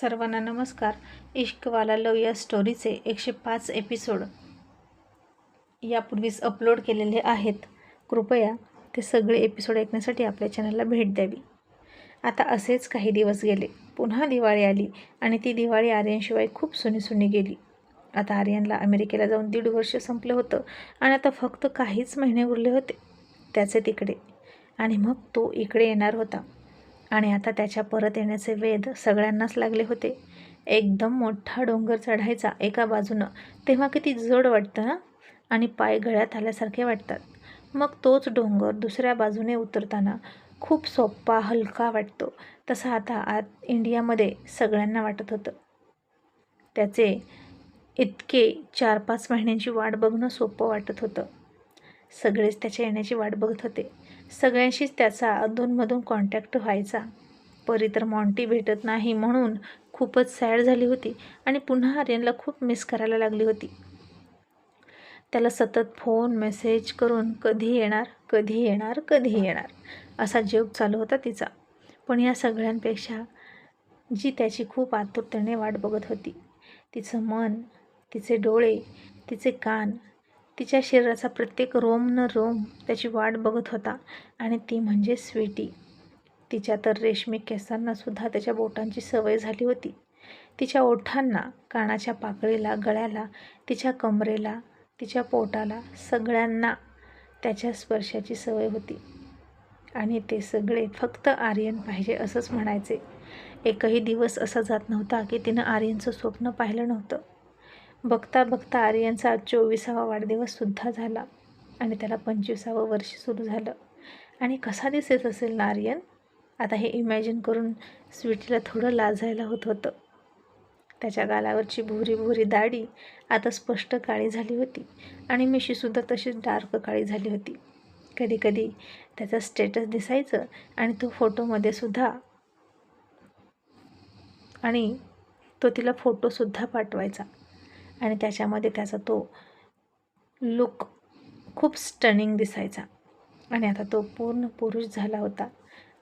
सर्वांना नमस्कार. इश्कवाला लव या स्टोरीचे एकशे पाच एपिसोड यापूर्वीच अपलोड केलेले आहेत. कृपया ते सगळे एपिसोड ऐकण्यासाठी आपल्या चॅनलला भेट द्यावी. आता असेच काही दिवस गेले. पुन्हा दिवाळी आली आणि ती दिवाळी आर्यनशिवाय खूप सुनी सुनी गेली. आता आर्यनला अमेरिकेला जाऊन दीड वर्ष संपलं होतं आणि आता फक्त काहीच महिने उरले होते. त्याचे तिकडे. आणि मग तो इकडे येणार होता. आणि आता त्याच्या परत येण्याचे वेध सगळ्यांनाच लागले होते. एकदम मोठा डोंगर चढायचा एका बाजूनं तेव्हा किती जड वाटतं ना? आणि पाय गळ्यात आल्यासारखे वाटतात. मग तोच डोंगर दुसऱ्या बाजूने उतरताना खूप सोप्पा हलका वाटतो. तसा आता आत इंडियामध्ये सगळ्यांना वाटत होतं. त्याचे इतके चार पाच महिन्यांची वाट बघणं सोपं वाटत होतं. सगळेच त्याच्या येण्याची वाट बघत होते. सगळ्यांशीच त्याचा अधूनमधून कॉन्टॅक्ट व्हायचा. परी तर मॉन्टी भेटत नाही म्हणून खूपच सॅड झाली होती आणि पुन्हा आर्यनला खूप मिस करायला लागली होती. त्याला सतत फोन मेसेज करून कधी येणार कधी येणार कधी येणार असा जोग चालू होता तिचा. पण या सगळ्यांपेक्षा जी त्याची खूप आतुरतेने वाट बघत होती. तिचं मन तिचे डोळे तिचे कान तिच्या शरीराचा प्रत्येक रोम न रोम त्याची वाट बघत होता आणि ती म्हणजे स्वीटी. तिच्या तर रेशमी केसांनासुद्धा त्याच्या बोटांची सवय झाली होती. तिच्या ओठांना कानाच्या पाकळीला गळ्याला तिच्या कमरेला तिच्या पोटाला सगळ्यांना त्याच्या स्पर्शाची सवय होती. आणि ते सगळे फक्त आर्यन पाहिजे असंच म्हणायचे. एकही दिवस असा जात नव्हता की तिनं आर्यनचं स्वप्न पाहिलं नव्हतं. बघता बघता आर्यनचा चोवीसावा वाढदिवससुद्धा झाला आणि त्याला पंचवीसावं वर्ष सुरू झालं. आणि कसा दिसत असेल ना आर्यन? आता हे इमॅजिन करून स्वीटीला थोडं लाजायला होत होतं. त्याच्या गालावरची भुरी भुरी दाढी आता स्पष्ट काळी झाली होती आणि मिशीसुद्धा तशीच डार्क काळी झाली होती. कधीकधी त्याचा स्टेटस दिसायचं आणि तो फोटोमध्ये सुद्धा. आणि तो तिला फोटोसुद्धा पाठवायचा. आणि त्याच्यामध्ये त्याचा तो लुक खूप स्टनिंग दिसायचा. आणि आता तो पूर्ण पुरुष झाला होता.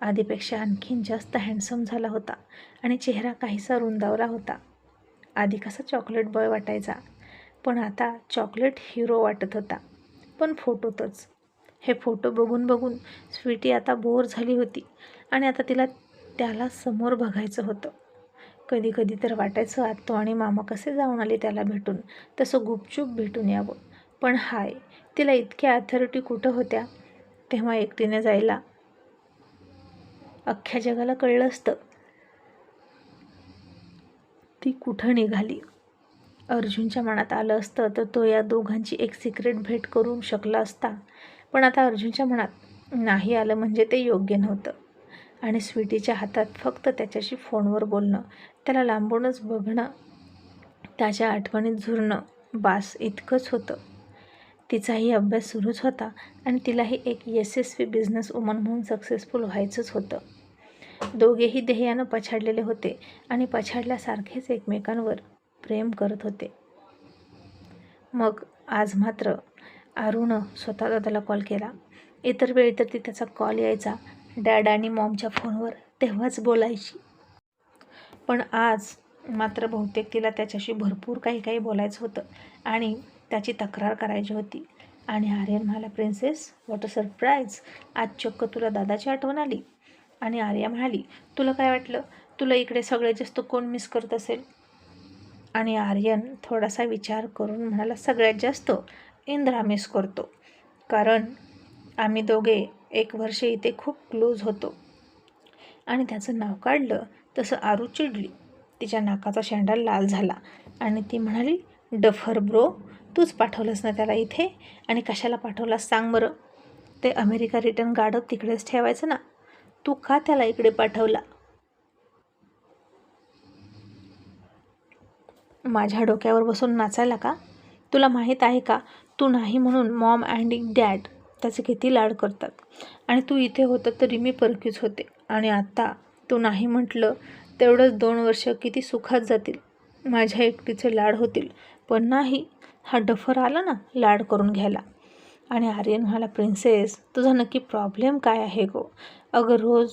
आधीपेक्षा आणखीन जास्त हँडसम झाला होता. आणि चेहरा काहीसा रुंदावला होता. आधी कसा चॉकलेट बॉय वाटायचा. पण आता चॉकलेट हिरो वाटत होता. पण फोटोतच हे फोटो बघून बघून स्वीटी आता बोर झाली होती. आणि आता तिला त्याला समोर बघायचं होतं. कधी कधी तर वाटायचं आत्तो आणि मामा कसे जाऊन आले त्याला भेटून? तसं गुपचूप भेटून यावं. पण हाय तिला इतक्या अथॉरिटी कुठं होत्या? तेव्हा एकटीने जायला अख्ख्या जगाला कळलं असतं. ती कुठं निघाली? अर्जुनच्या मनात आलं असतं तर तो या दोघांची एक सिक्रेट भेट करू शकला असता. पण आता अर्जुनच्या मनात नाही आलं म्हणजे ते योग्य नव्हतं. आणि स्वीटीच्या हातात फक्त त्याच्याशी फोनवर बोलणं त्याला लांबूनच बघणं त्याच्या आठवणीत झुरणं बास इतकंच होतं. तिचाही अभ्यास सुरूच होता आणि तिलाही एक यशस्वी बिझनेस वुमन म्हणून सक्सेसफुल व्हायचंच होतं. दोघेही ध्येयानं पछाडलेले होते आणि पछाडल्यासारखेच एकमेकांवर प्रेम करत होते. मग आज मात्र अरुणं स्वतः दादाला कॉल केला. इतर वेळी तर ती त्याचा कॉल यायचा डॅड आणि मॉमच्या फोनवर तेव्हाच बोलायची. पण आज मात्र बहुतेक तिला त्याच्याशी भरपूर काही काही बोलायचं होतं आणि त्याची तक्रार करायची होती. आणि आर्यन म्हणाला प्रिन्सेस वॉट अ सरप्राईज आज चक्क तुला दादाची आठवण आली. आणि आर्या म्हणाली तुला काय वाटलं? तुला इकडे सगळ्यात जास्त कोण मिस करत असेल? आणि आर्यन थोडासा विचार करून म्हणाला सगळ्यात जास्त इंद्रा मिस करतो. कारण आम्ही दोघे एक वर्ष इथे खूप क्लोज होतो. आणि त्याचं नाव काढलं तसं आरू चिडली. तिच्या नाकाचा शेंडा लाल झाला. आणि ती म्हणाली डफर ब्रो तूच पाठवलंस ना त्याला इथे? आणि कशाला पाठवलास सांग बरं. ते अमेरिका रिटर्न गाडं तिकडेच ठेवायचं ना? तू का त्याला इकडे पाठवला? माझ्या डोक्यावर बसून नाचायला का? तुला माहीत आहे का? तू नाही म्हणून मॉम अँड डॅड त्याचे किती लाड करतात. आणि तू इथे होतं तरी मी परकीच होते. आणि आत्ता तू नाही म्हटलं तेवढंच दोन वर्ष किती सुखात जातील. माझ्या एकटीचे लाड होतील. पण नाही हा डफर आला ना लाड करून घ्यायला. आणि आर्यन म्हणाला प्रिन्सेस तुझा नक्की प्रॉब्लेम काय आहे गो? अगं रोज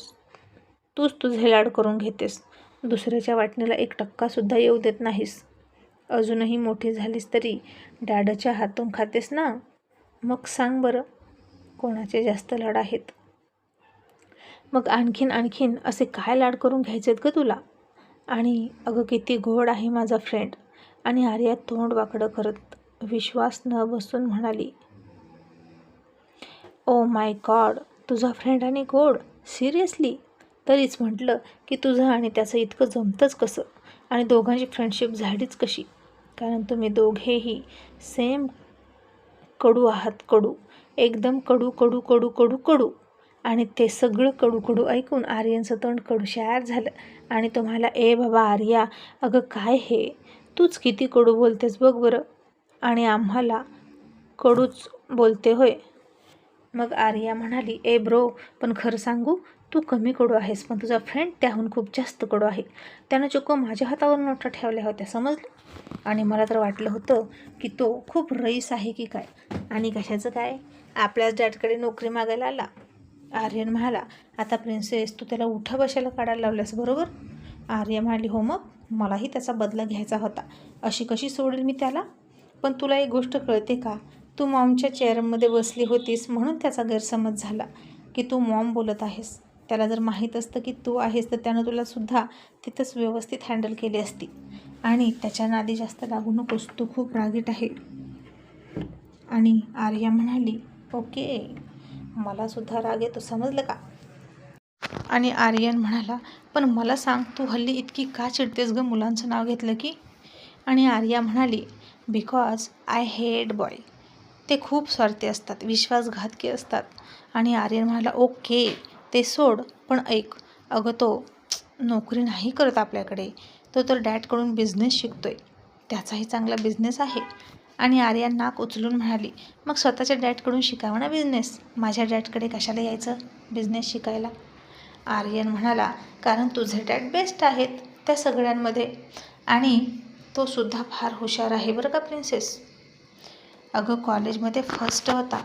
तूच तुझे लाड करून घेतेस. दुसऱ्याच्या वाटणीला एक टक्कासुद्धा येऊ देत नाहीस. अजूनही मोठी झालीस तरी डॅडच्या हातून खातेस ना? मग सांग बरं. कोणाचे जास्त लाड आहेत? मग आणखीन आणखीन असे काय लाड करून घ्यायचेत ग तुला? आणि अगं किती गोड आहे माझा फ्रेंड आणि आर्या तोंड वाकडं करत विश्वास न बसून म्हणाली ओ माय गॉड तुझा फ्रेंड आणि गोड? सिरियसली तरीच म्हटलं की तुझं आणि त्याचं इतकं जमतंच कसं? आणि दोघांची फ्रेंडशिप झालीच कशी? कारण तुम्ही दोघेही सेम कडू आहात कडू. एकदम कडू कडू कडू कडू कडू. आणि ते सगळं कडू कडू ऐकून आर्यनचं तोंड कडूशार झालं. आणि तुम्हाला ए बाबा आर्या अगं काय हे? तूच किती कडू बोलतेस बघ बरं. आणि आम्हाला कडूच बोलते होय. मग आर्या म्हणाली ए ब्रो पण खरं सांगू तू कमी कडू आहेस पण तुझा फ्रेंड त्याहून खूप जास्त कडू आहे. त्यानं चुक माझ्या हातावर नोटा ठेवल्या होत्या समजलं? आणि मला तर वाटलं होतं की तो खूप रईस आहे की काय. आणि कशाचं काय? आपल्याच डॅडकडे नोकरी मागायला आला. आर्यन म्हणाला आता प्रिन्सेस तू त्याला उठा बशाला काढायला लावल्यास बरोबर? आर्य म्हणाली हो मग मलाही त्याचा बदला घ्यायचा होता. अशी कशी सोडेल मी त्याला? पण तुला एक गोष्ट कळते का? तू मॉमच्या चेअरमध्ये बसली होतीस म्हणून त्याचा गैरसमज झाला की तू मॉम बोलत आहेस. त्याला जर माहीत असतं की तू आहेस तर त्यानं तुलासुद्धा तिथंच व्यवस्थित हँडल केली असती. आणि त्याच्या नादी जास्त लागू नकोस तू खूप रागीट आहे. आणि आर्या म्हणाली ओके मलासुद्धा राग येतो समजलं का? आणि आर्यन म्हणाला पण मला सांग तू हल्ली इतकी का चिडतेस ग मुलांचं नाव घेतलं की? आणि आर्या म्हणाली बिकॉज आय हेड बॉय. ते खूप स्वार्थी असतात विश्वासघातकी असतात. आणि आर्यन म्हणाला ओके ते सोड पण ऐक अगं तो नोकरी नाही करत आपल्याकडे तो तर डॅडकडून बिझनेस शिकतोय. त्याचाही चांगला बिझनेस आहे. आणि आर्या नाक उचलून म्हणाली मग स्वतःच्या डॅडकडून शिकावं ना बिझनेस माझ्या डॅडकडे कशाला यायचं बिझनेस शिकायला? आर्यन म्हणाला कारण तुझे डॅड बेस्ट आहेत त्या सगळ्यांमध्ये आणि तो सुद्धा फार हुशार आहे बरं का प्रिन्सेस अगं कॉलेजमध्ये फर्स्ट होता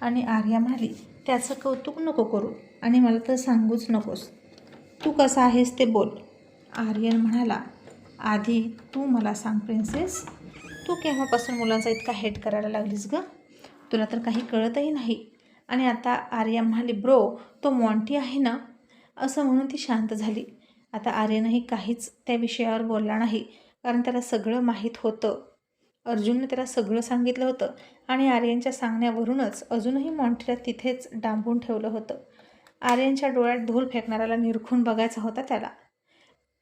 आणि आर्या म्हणाली त्याचं कौतुक नको करू आणि मला तर सांगूच नकोस. तू कसा आहेस ते बोल. आर्यन म्हणाला आधी तू मला सांग प्रिन्सेस तू केव्हापासून मुलांचा इतका हेट करायला लागलीस गं? तुला तर काही कळतही नाही. आणि आता आर्या म्हणाली ब्रो तो मॉन्टी आहे ना? असं म्हणून ती शांत झाली. आता आर्यनही काहीच त्या विषयावर बोलला नाही कारण त्याला सगळं माहीत होतं. अर्जुनने त्याला सगळं सांगितलं होतं आणि आर्यनच्या सांगण्यावरूनच अजूनही मॉन्टीला तिथेच डांबून ठेवलं होतं. आर्यनच्या डोळ्यात धूल फेकणाऱ्याला निरखून बघायचा होता त्याला.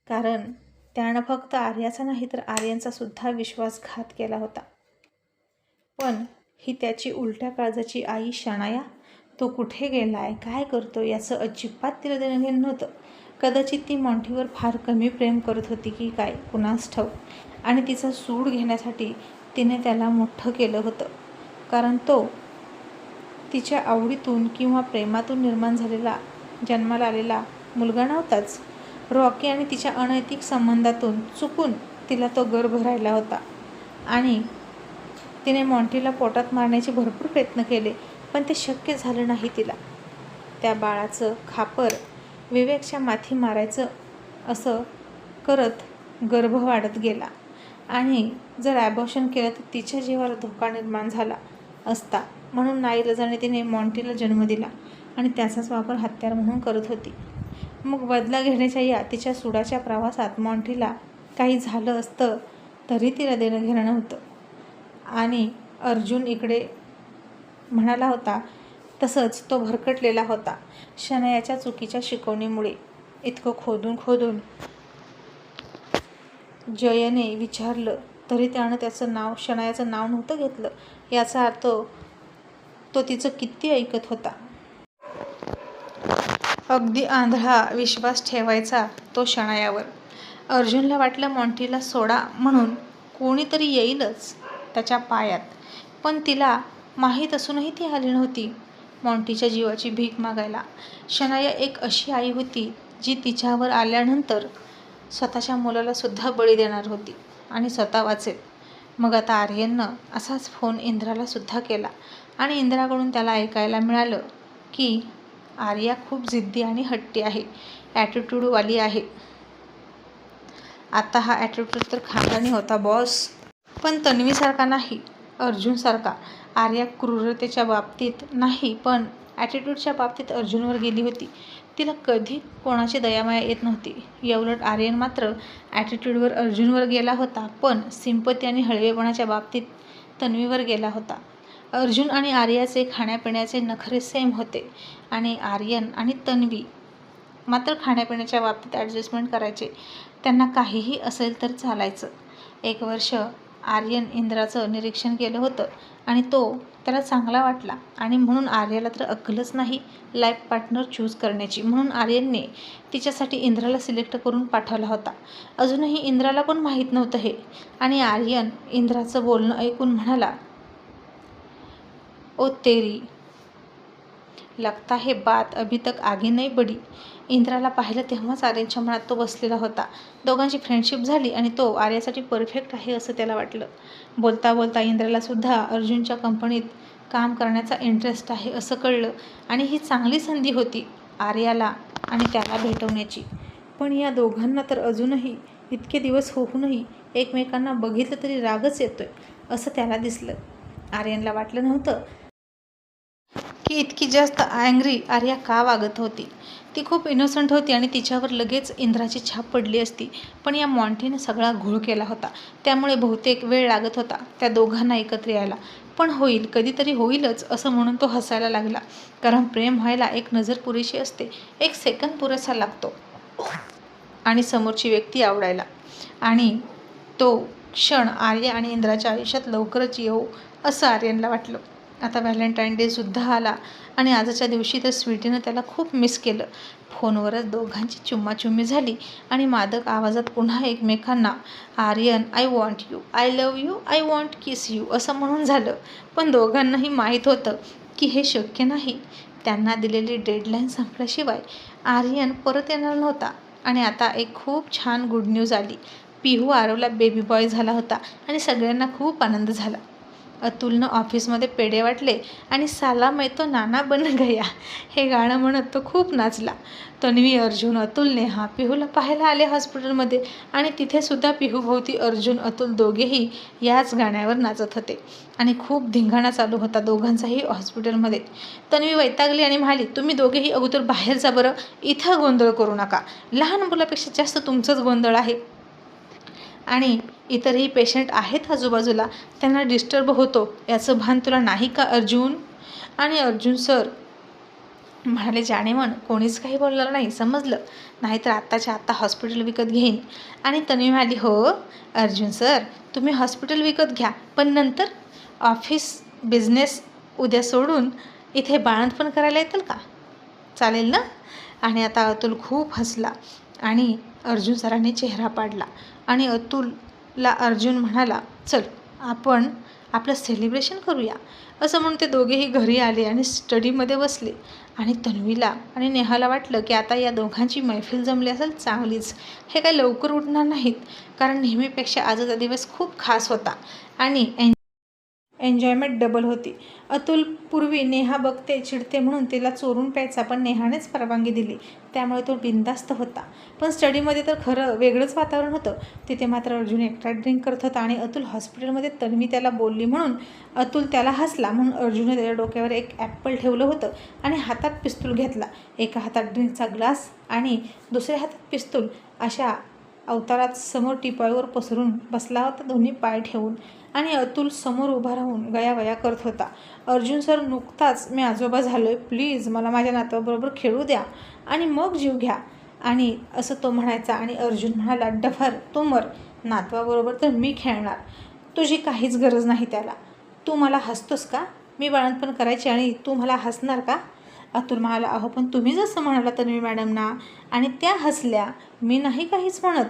कारण त्यानं फक्त आर्याचा नाही तर आर्यांचा सुद्धा विश्वासघात केला होता. पण ही त्याची उलट्या काळजाची आई शणाया तो कुठे गेला आहे काय करतो याचं अजिबात तिला देणं घेणं नव्हतं. कदाचित ती मॉन्टीवर फार कमी प्रेम करत होती की काय कुणास ठाऊ आणि तिचा सूड घेण्यासाठी तिने त्याला मोठं केलं होतं. कारण तो तिच्या आवडीतून किंवा प्रेमातून निर्माण झालेला जन्माला आलेला मुलगा नव्हताच. रॉकी आणि तिच्या अनैतिक संबंधातून चुकून तिला तो गर्भ राहिला होता. आणि तिने मॉन्टीला पोटात मारण्याचे भरपूर प्रयत्न केले पण ते शक्य झालं नाही तिला. त्या बाळाचं खापर विवेकच्या माथी मारायचं असं करत गर्भ वाढत गेला. आणि जर ॲबॉशन केलं तर तिच्या जीवाला धोका निर्माण झाला असता म्हणून नाईलाजाने तिने मॉन्टीला जन्म दिला आणि त्याचाच वापर हत्यार म्हणून करत होती. मग बदला घेण्याच्या या तिच्या सुडाच्या प्रवासात मॉन्टीला काही झालं असतं तरी तिला देणं घेणं नव्हतं. आणि अर्जुन इकडे म्हणाला होता तसंच तो भरकटलेला होता शनयाच्या चुकीच्या शिकवणीमुळे. इतकं खोदून खोदून जयने विचारलं तरी त्यानं त्याचं नाव शनायाचं नाव नव्हतं घेतलं? याचा अर्थ तो तिचं किती ऐकत होता? अगदी आंधळा विश्वास ठेवायचा तो शणायावर अर्जुनला वाटलं मॉन्टीला सोडा म्हणून कोणीतरी येईलच त्याच्या पायात. पण तिला माहीत असूनही ती आली नव्हती. मॉन्टीच्या जीवाची भीक मागायला. शनाया एक अशी आई होती जी तिच्यावर आल्यानंतर स्वतःच्या मुलाला सुद्धा बळी देणार होती आणि स्वतः वाचेल. मग आता आर्यननं असाच फोन इंद्राला सुद्धा केला आणि इंद्राकडून त्याला ऐकायला मिळालं की आर्या खूप जिद्दी आणि हट्टी आहे. ॲटिट्यूडवाली आहे. आता हा ॲटिट्यूड तर खानदानी होता बॉस पण तन्वीसारखा नाही अर्जुनसारखा आर्या क्रूरतेच्या बाबतीत नाही पण ॲटिट्यूडच्या बाबतीत अर्जुनवर गेली होती. तिला कधी कोणाची दयामाया येत नव्हती. याउलट आर्यन मात्र ॲटिट्यूडवर अर्जुनवर गेला होता पण सिंपती आणि हळवेपणाच्या बाबतीत तन्वीवर गेला होता. अर्जुन आणि आर्याचे खाण्यापिण्याचे नखरे सेम होते. आणि आर्यन आणि तन्वी मात्र खाण्यापिण्याच्या बाबतीत ॲडजस्टमेंट करायचे. त्यांना काहीही असेल तर चालायचं. एक वर्ष आर्यन इंद्राचं निरीक्षण केलं होतं आणि तो त्याला चांगला वाटला. आणि म्हणून आर्याला तर अक्कलच नाही लाईफ पार्टनर चूज करण्याची. म्हणून आर्यनने तिच्यासाठी इंद्राला सिलेक्ट करून पाठवला होता. अजूनही इंद्राला पण माहीत नव्हतं हे. आणि आर्यन इंद्राचं बोलणं ऐकून म्हणाला ओ तेरी. लगता है बात अभी तक आगी नाही बडी इंद्राला पाहिलं तेव्हाच आर्यनच्या मनात तो बसलेला होता. दोघांची फ्रेंडशिप झाली आणि तो आर्यासाठी परफेक्ट आहे असं त्याला वाटलं. बोलता बोलता इंद्राला सुद्धा अर्जुनच्या कंपनीत काम करण्याचा इंटरेस्ट आहे असं कळलं आणि ही चांगली संधी होती आर्याला आणि त्याला भेटवण्याची. पण या दोघांना तर अजूनही इतके दिवस होऊनही एकमेकांना बघितलं तरी रागच येतोय असं त्याला दिसलं. आर्यनला वाटलं नव्हतं की इतकी जास्त अँग्री आर्या का वागत होती? ती खूप इनोसंट होती आणि तिच्यावर लगेच इंद्राची छाप पडली असती. पण या मॉन्टीने सगळा घोळ केला होता. त्यामुळे बहुतेक वेळ लागत होता त्या दोघांना एकत्र यायला. पण होईल कधीतरी होईलच असं म्हणून तो हसायला लागला. कारण प्रेम व्हायला एक नजर पुरेशी असते. एक सेकंद पुरेसा लागतो. आणि समोरची व्यक्ती आवडायला. आणि तो क्षण आर्य आणि इंद्राच्या आयुष्यात लवकरच येऊ असं आर्यनला वाटलं. आता व्हॅलेंटाईन डेसुद्धा आला आणि आजच्या दिवशी तर स्वीटीनं त्याला खूप मिस केलं. फोनवरच दोघांची चुम्माचुम्मी झाली आणि मादक आवाजात पुन्हा एकमेकांना Aryan I want you I love you I want kiss you असं म्हणून झालं. पण दोघांनाही माहीत होतं की हे शक्य नाही. त्यांना दिलेली डेडलाईन संपल्याशिवाय आर्यन परत येणार नव्हता आणि आता एक खूप छान गुड न्यूज आली. पिहू आरवला बेबी बॉय झाला होता आणि सगळ्यांना खूप आनंद झाला. अतुलनं ऑफिसमध्ये पेढे वाटले आणि साला मै तो नाना बन गया. हे गाणं म्हणत तो खूप नाचला. तन्वी अर्जुन अतुल नेहा पिहूला पाहायला आले हॉस्पिटलमध्ये आणि तिथेसुद्धा पिहूभोवती अर्जुन अतुल दोघेही याच गाण्यावर नाचत होते. आणि खूप धिंगाणा चालू होता दोघांचाही हॉस्पिटलमध्ये. तन्वी वैतागली आणि म्हणाली तुम्ही दोघेही अगोदर बाहेर जा बरं. इथं गोंधळ करू नका. लहान मुलापेक्षा जास्त तुमचंच गोंधळ आहे. आणि इतरही पेशंट आहेत आजूबाजूला. त्यांना डिस्टर्ब होतो. याचं भान तुला नाही का अर्जुन? आणि अर्जुन सर म्हणाले जाणेवण कोणीच काही बोलणार नाही. समजलं. नाहीतर आत्ताच्या आत्ता हॉस्पिटल विकत घेईन. आणि तन्वी म्हणाली हो अर्जुन सर तुम्ही हॉस्पिटल विकत घ्या. पण नंतर ऑफिस बिझनेस उद्या सोडून इथे बाळंतपण करायला येतील का? चालेल ना. आणि आता अतुल खूप हसला आणि अर्जुन सरांनी चेहरा पाडला. आणि अतुल ला अर्जुन म्हणाला चल आपण आपलं सेलिब्रेशन करूया. असं म्हणून ते दोघेही घरी आले आणि स्टडीमध्ये बसले. आणि तन्वीला आणि नेहाला वाटलं की आता या दोघांची मैफिल जमली असेल चांगलीच. हे काही लवकर उठणार नाहीत कारण नेहमीपेक्षा आजचा दिवस खूप खास होता. आणि एन्जॉयमेंट डबल होती. अतुल पूर्वी नेहा बघते चिडते म्हणून तिला चोरून प्यायचा पण नेहानेच परवानगी दिली. त्यामुळे तो बिंदास्त होता. पण स्टडीमध्ये तर खरं वेगळंच वातावरण होतं. तिथे मात्र अर्जुन एकटा ड्रिंक करत होता आणि अतुल हॉस्पिटलमध्ये तन्वी त्याला बोलली म्हणून अतुल त्याला हसला म्हणून अर्जुनने त्याच्या डोक्यावर एक ॲपल ठेवलं होतं आणि हातात पिस्तूल घेतला. एका हातात ड्रिंकचा ग्लास आणि दुसऱ्या हातात पिस्तूल अशा अवतारात समोर टिपाळीवर पसरून बसला होता दोन्ही पाय ठेवून. आणि अतुल समोर उभा राहून गयावया करत होता. अर्जुन सर नुकताच मी आजोबा झालो आहे प्लीज मला माझ्या नातवाबरोबर खेळू द्या आणि मग जीव घ्या. आणि असं तो म्हणायचा आणि अर्जुन म्हणाला डफर तू मर. नातवाबरोबर तर मी खेळणार. तुझी काहीच गरज नाही त्याला. तू मला हसतोस का? मी बाळणपण करायची आणि तू मला हसणार का? अतुल म्हणाला अहो पण तुम्ही जसं म्हणाला तन्वी मॅडमना आणि त्या हसल्या. मी नाही काहीच म्हणत.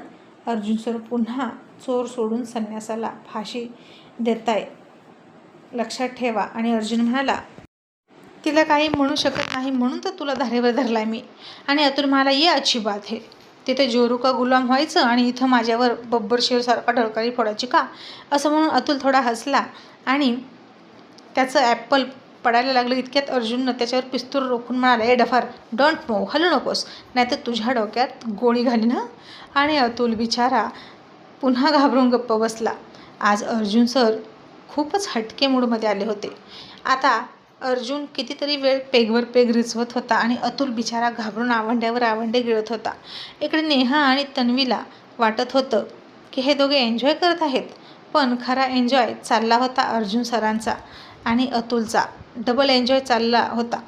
अर्जुन सर पुन्हा चोर सोडून संन्यासाला फाशी देताय. लक्षात ठेवा आणि अर्जुन म्हणाला तिला काही म्हणू शकत नाही म्हणून तर तुला धारेवर धरलाय मी. आणि अतुल मला ये अच्छी बात है. तिथे जोरू का गुलाम व्हायचं आणि इथं माझ्यावर बब्बर शेरसारखा ढळकारी फोडायची का? असं म्हणून अतुल थोडा हसला आणि त्याचं ॲपल पडायला लागलं इतक्यात अर्जुननं त्याच्यावर पिस्तूल रोखून म्हणाला ए डफार डोंट मूव हलू नकोस. नाहीतर तुझ्या डोक्यात गोळी घालीन आणि अतुल बिचारा पुन्हा घाबरून गप्प बसला. आज अर्जुन सर खूपच हटके मूडमध्ये आले होते. आता अर्जुन कितीतरी वेळ पेगवर पेग रिचवत होता आणि अतुल बिचारा घाबरून आवंड्यावर आवंडे गिळत होता. इकडे नेहा आणि तन्वीला वाटत होतं की हे दोघे एन्जॉय करत आहेत पण खरा एन्जॉय चालला होता अर्जुन सरांचा. आणि अतुलचा. डबल एन्जॉय चालला होता.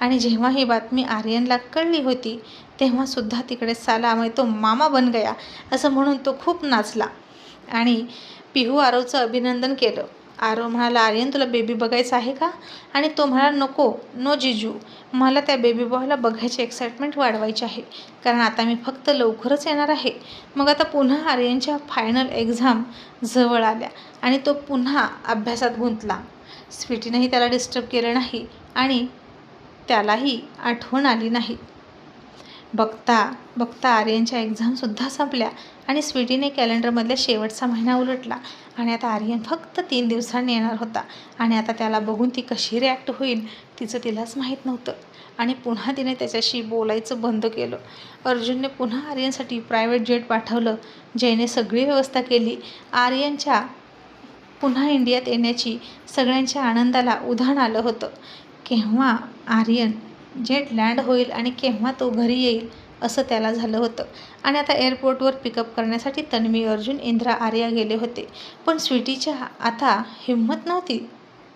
आणि जेव्हा ही बातमी आर्यनला कळली होती तेव्हासुद्धा तिकडे साला तो मामा बन गया असं म्हणून तो खूप नाचला. आणि पिहू आरोचं अभिनंदन केलं. आरो म्हणाला आर्यन तुला बेबी बघायचं आहे का? आणि तो म्हणाला नको नो जिजू. मला त्या बेबी बॉयला बघायची एक्साइटमेंट वाढवायची आहे. कारण आता मी फक्त लवकरच येणार आहे. मग आता पुन्हा आर्यनच्या फायनल एक्झाम जवळ आल्या आणि तो पुन्हा अभ्यासात गुंतला. स्वीटीनंही त्याला डिस्टर्ब केलं नाही आणि त्यालाही आठवण आली नाही. बघता बघता आर्यनच्या एक्झामसुद्धा संपल्या आणि स्वीटीने कॅलेंडरमधल्या शेवटचा महिना उलटला आणि आता आर्यन फक्त तीन दिवसांनी येणार होता आणि आता त्याला बघून ती कशी रिॲक्ट होईल तिचं तिलाच माहीत नव्हतं. आणि पुन्हा तिने त्याच्याशी बोलायचं बंद केलं. अर्जुनने पुन्हा आर्यनसाठी प्रायव्हेट जेट पाठवलं जयने सगळी व्यवस्था केली. आर्यनच्या पुन्हा इंडियात येण्याची सगळ्यांच्या आनंदाला उधाण आलं होतं. केव्हा आर्यन जेट लँड होईल आणि केव्हा तो घरी येईल असं त्याला झालं होतं. आणि आता एअरपोर्टवर पिकअप करण्यासाठी तन्वी अर्जुन इंद्रा आर्या गेले होते. पण स्वीटीच्या आता हिंमत नव्हती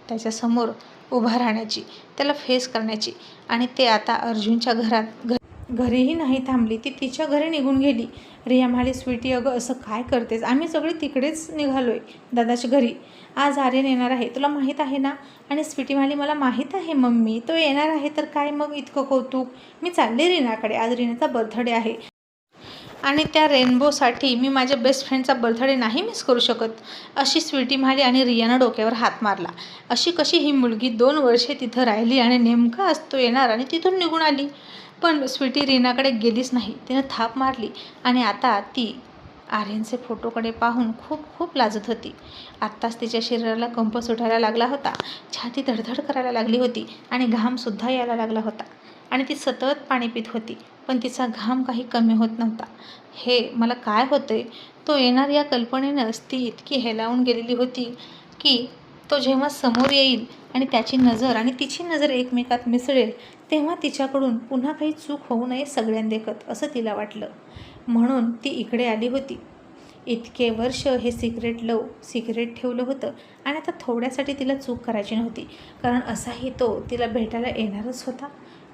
त्याच्यासमोर उभा राहण्याची त्याला फेस करण्याची. आणि ते आता अर्जुनच्या घरात घ घरीही नाही थांबली. ती तिच्या घरी निघून गेली. रिया म्हणाली स्वीटी अगं असं काय करतेस? आम्ही सगळे तिकडेच निघालो आहे दादाच्या घरी. आज आर्यन येणार आहे. तुला माहीत आहे ना? आणि स्वीटी म्हणाली मला माहीत आहे मम्मी. तो येणार आहे तर काय मग इतकं कौतुक? मी चालले रीनाकडे. आज रीनाचा बर्थडे आहे. आणि त्या रेनबोसाठी मी माझ्या बेस्ट फ्रेंडचा बर्थडे नाही मिस करू शकत. अशी स्वीटी म्हणाली आणि रियानं डोक्यावर हात मारला. अशी कशी ही मुलगी दोन वर्षे तिथं राहिली आणि नेमका असतो येणार आणि तिथून निघून आली? पण स्वीटी रीनाकडे गेलीच नाही. तिनं थाप मारली आणि आता ती आर्यनचे फोटोकडे पाहून खूप खूप लाजत होती. आत्ताच तिच्या शरीराला कंप सुटायला लागला होता. छाती धडधड करायला लागली होती आणि घामसुद्धा यायला लागला होता. आणि ती सतत पाणी पित होती पण तिचा घाम काही कमी होत नव्हता. हे मला काय होतंय? तो येणार या कल्पनेनंच ती इतकी हेलावून गेलेली होती की तो जेव्हा समोर येईल आणि त्याची नजर आणि तिची नजर एकमेकात मिसळेल तेव्हा तिच्याकडून पुन्हा काही चूक होऊ नये सगळ्यांदेखत असं तिला वाटलं. म्हणून ती इकडे आली होती. इतके वर्ष हे सिक्रेट लव सिक्रेट ठेवलं होतं आणि आता थोड्यासाठी तिला चूक करायची नव्हती कारण असाही तो तिला भेटायला येणारच होता.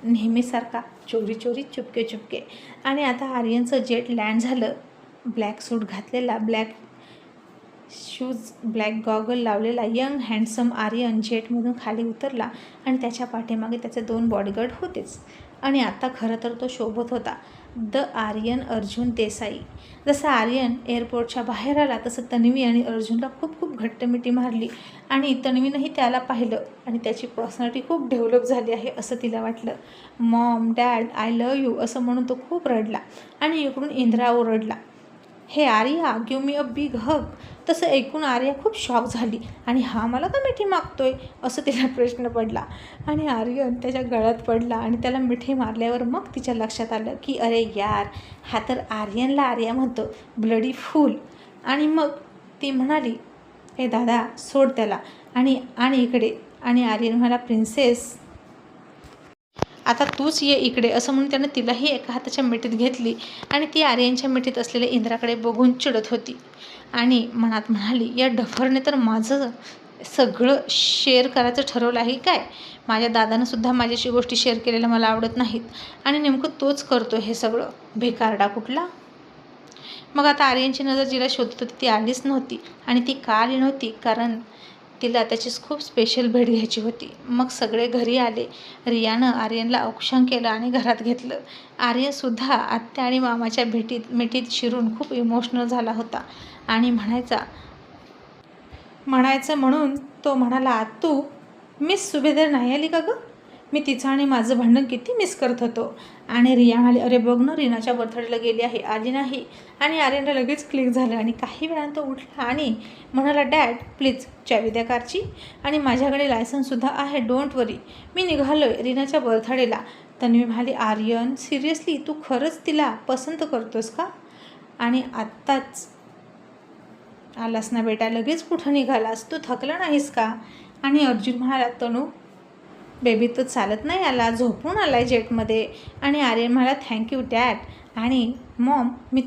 नेहमीसारखा चोरी चोरी चुपके चुपके. आणि आता आर्यनचं जेट लँड झालं. ब्लॅक सूट घातलेला ब्लॅक शूज ब्लॅक गॉगल लावलेला यंग हँडसम आर्यन जेटमधून खाली उतरला आणि त्याच्या पाठीमागे त्याचे दोन बॉडीगार्ड होतेच. आणि आता खरं तर तो शोभत होता. द आर्यन अर्जुन देसाई जसं आर्यन एअरपोर्टच्या बाहेर आला तसं तन्वी आणि अर्जुनला खूप खूप घट्ट मिठी मारली. आणि तन्वीनंही त्याला पाहिलं आणि त्याची पर्सनॅलिटी खूप डेव्हलप झाली आहे असं तिला वाटलं. Mom dad I love you असं म्हणून तो खूप रडला आणि इकडून इंद्रा ओरडला. Hey Arya give me a big hug तसं ऐकून आर्या खूप शॉक झाली. आणि हा मला का मिठी मागतोय? असं तिला प्रश्न पडला. आणि आर्यन त्याच्या गळ्यात पडला आणि त्याला मिठी मारल्यावर मग तिच्या लक्षात आलं की अरे यार हा तर आर्यनला आर्या म्हणतो ब्लडी फूल आणि मग ती म्हणाली हे दादा सोड त्याला. आणि आणि इकडे आणि आर्यन मला प्रिन्सेस आता तूच ये इकडे असं म्हणून त्यानं तिलाही एका हाताच्या मिठीत घेतली आणि ती आर्यांच्या मिठीत असलेल्या इंद्राकडे बघून चिडत होती. आणि मनात म्हणाली या डफरने तर माझं सगळं शेअर करायचं ठरवलं आहे काय? माझ्या दादानंसुद्धा माझ्याशी गोष्टी शेअर केलेल्या मला आवडत नाहीत आणि नेमकं तोच करतो हे सगळं. बेकारडा कुठला? मग आता आर्यांची नजर जिला शोधत होती ती आलीच नव्हती आणि ती का आली नव्हती? कारण तिला त्याची खूप स्पेशल भेट घ्यायची होती. मग सगळे घरी आले. रियानं आर्यनला औक्षण केलं आणि घरात घेतलं. आर्यनसुद्धा आत्या आणि मामाच्या भेटीत मिठीत शिरून खूप इमोशनल झाला होता. आणि म्हणायचा म्हणायचं म्हणून तो म्हणाला तू मिस सुभेदार नाही आली का गं? मी तिचं आणि माझं भांडण किती मिस करत होतो. आणि रिया म्हणाली अरे बघ ना रीनाच्या बर्थडेला गेली आहे आली नाही. आणि आर्यनला लगेच क्लिक झालं आणि काही वेळानं तो उठला आणि म्हणाला डॅड प्लीज चावी द्या कारची. आणि माझ्याकडे लायसन्ससुद्धा आहे डोंट वरी मी निघालो आहे रीनाच्या बर्थडेला तन्वी म्हणाली आर्यन सिरियसली तू खरंच तिला पसंत करतोस का? आणि आत्ताच आलास ना बेटा लगेच कुठं निघालास? तू थकला नाहीस का? आणि अर्जुन म्हणाला तनू बेबी तो चालत नाही आला झोपून आला आहे जेटमध्ये आणि आर्यन म्हणाला थँक्यू डॅड आणि मॉम मी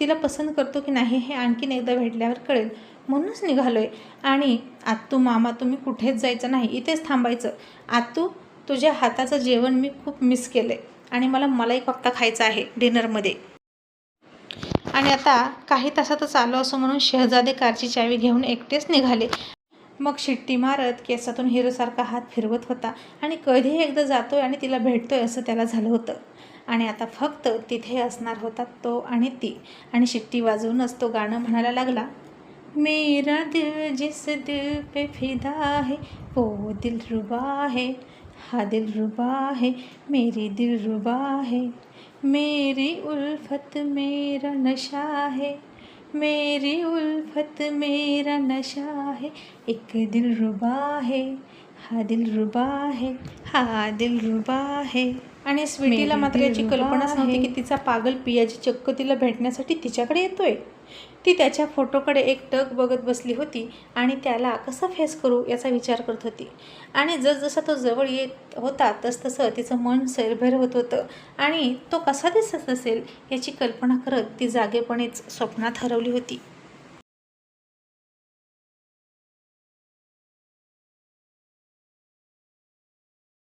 तिला पसंत करतो की नाही हे आणखीन एकदा भेटल्यावर कळेल. म्हणूनच निघालो आहे आणि आत्तू मामा तुम्ही कुठेच जायचं नाही इथेच थांबायचं. आत्तू तुझ्या हाताचं जेवण मी खूप मिस केलं आहे आणि मला मलाई कोफ्ता खायचा आहे डिनरमध्ये. आणि आता काही तासातच आलो असं म्हणून शहजादे कारची चावी घेऊन एकटेच निघाले. मग शिट्टी मारत केसातून हिरोसारखा हात फिरवत होता आणि कधीही एकदा जातोय आणि तिला भेटतोय असं त्याला झालं होतं. आणि आता फक्त तिथे असणार होता तो आणि ती. आणि शिट्टी वाजवूनच तो गाणं म्हणायला लागला मेरा दिल जिस दिल पे फिदा है वो दिल रुबा है हा दिल रुबा है मेरी दिल रुबा है मेरी उल्फत मेरा नशा है मेरी उल्फत मेरा नशा है एक दिल रुबा है हा दिल रुबा है हा दिल रुबा है। आणि स्वीटीला मात्र याची कल्पनाच नव्हती. की तिचा पागल पियाजी चक्क तिला भेटण्यासाठी तिच्याकडे येतोय. ती त्याच्या फोटोकडे एक टक बघत बसली होती आणि त्याला कसा फेस करू याचा विचार करत होती. आणि जसजसा तो जवळ येत होता तसतसं तिचं मन सैरभैर होत होतं. आणि तो कसा दिसत असेल याची कल्पना करत ती जागेपणेच स्वप्नात हरवली होती.